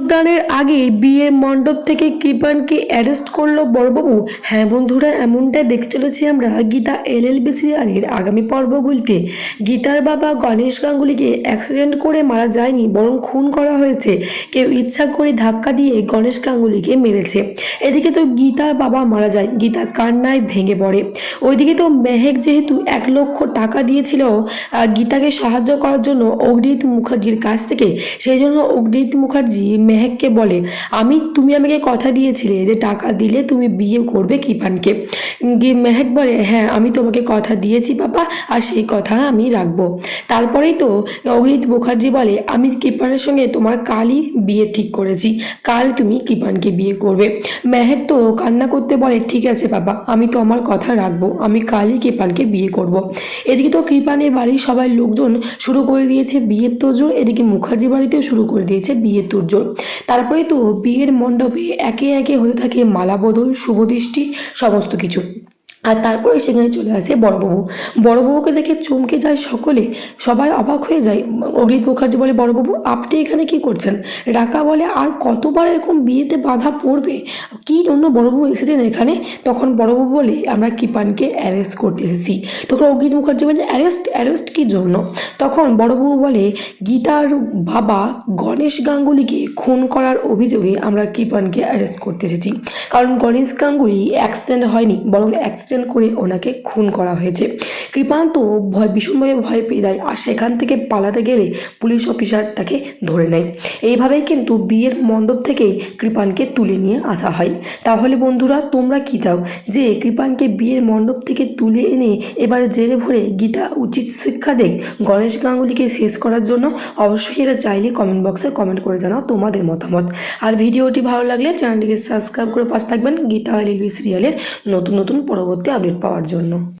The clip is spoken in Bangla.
উদ্যানের আগে বিয়ের মণ্ডপ থেকে কৃপানকে অ্যারেস্ট করল বড়বাবু। হ্যাঁ বন্ধুরা, এমনটাই দেখতে চলেছি আমরা গীতা এল এলএলবি সিরিয়ালের আগামী পর্বগুলিতে। গীতার বাবা গণেশ গাঙ্গুলিকে অ্যাক্সিডেন্ট করে মারা যায়নি বরং খুন করা হয়েছে। কেউ ইচ্ছা করে ধাক্কা দিয়ে গণেশ গাঙ্গুলিকে মেরেছে। এদিকে তো গীতার বাবা মারা যায়, গীতা কান্নায় ভেঙে পড়ে। ওইদিকে তো মেহেক যেহেতু এক লক্ষ টাকা দিয়েছিল গীতাকে সাহায্য করার জন্য অগ্নিত মুখার্জির কাছ থেকে, সেই জন্য অগ্নিত মুখার্জি মেহেককে বলে, আমি, তুমি আমাকে কথা দিয়েছিলে যে টাকা দিলে তুমি বিয়ে করবে কৃপানকে। গিয়ে মেহেক বলে হ্যাঁ আমি তোমাকে কথা দিয়েছি পাপা, আর সেই কথা আমি রাখব। তারপরেই তো অগ্নিত মুখার্জি বলে, আমি কৃপানের সঙ্গে তোমার কালই বিয়ে ঠিক করেছি, কাল তুমি কৃপানকে বিয়ে করবে। মেহেক তো কান্না করতে বলে, ঠিক আছে বাবা আমি তো আমার কথা রাখব, আমি কালই কৃপানকে বিয়ে করব। এদিকে তো কৃপানের বাড়ির সবাই লোকজন শুরু করে দিয়েছে বিয়ের তোরজোর এদিকে মুখার্জি বাড়িতেও শুরু করে দিয়েছে বিয়ের তোরজোর তারপরে তো বিয়ের মণ্ডপে একে একে হতে থাকে মালা বদল শুভদৃষ্টি সমস্ত কিছু। আর তারপরে সেখানে চলে আসে বড়বাবু। বড়বাবুকে দেখে চমকে যায় সকলে। সবাই অবাক হয়ে যায়। অগ্রিত মুখার্জি বলে, বড়বাবু, আপনি এখানে কি করছেন? রাকা বলে, আর কতবার এরকম বিয়েতে বাধা পড়বে? কী জন্য বড়বাবু এসেছেন এখানে? তখন বড়বাবু বলে, আমরা কৃপানকে অ্যারেস্ট করতে এসেছি। তখন অগ্রিত মুখার্জি বলে অ্যারেস্ট অ্যারেস্ট কী জন্য? তখন বড়বাবু বলে, গীতার বাবা গণেশ গাঙ্গুলিকে খুন করার অভিযোগে আমরা কৃপানকে অ্যারেস্ট করতে এসেছি। কারণ গণেশ গাঙ্গুলি অ্যাক্সিডেন্ট হয়নি, বরং অ্যাক্সিডেন্ট করে ওনাকে খুন করা হয়েছে। কৃপান তো ভয় ভীষণভাবে ভয় পেয়ে যায় আর সেখান থেকে পালাতে গেলে পুলিশ অফিসার তাকে ধরে নেয়। এইভাবেই কিন্তু বিয়ের মণ্ডপ থেকেই কৃপানকে তুলে নিয়ে আসা হয়। তাহলে বন্ধুরা, তোমরা কি চাও যে কৃপানকে বিয়ের মণ্ডপ থেকে তুলে এনে এবার জেলে ভরে গীতা উচিত শিক্ষা দেখ গণেশ গাঙ্গুলিকে শেষ করার জন্য? অবশ্যই এটা চাইলে কমেন্ট বক্সে কমেন্ট করে জানাও তোমাদের মতামত। আর ভিডিওটি ভালো লাগলে চ্যানেলটিকে সাবস্ক্রাইব করে পাশ থাকবেন গীতা এলএলবি সিরিয়ালের নতুন নতুন পরবর্তী আপডেট পাওয়ার জন্য।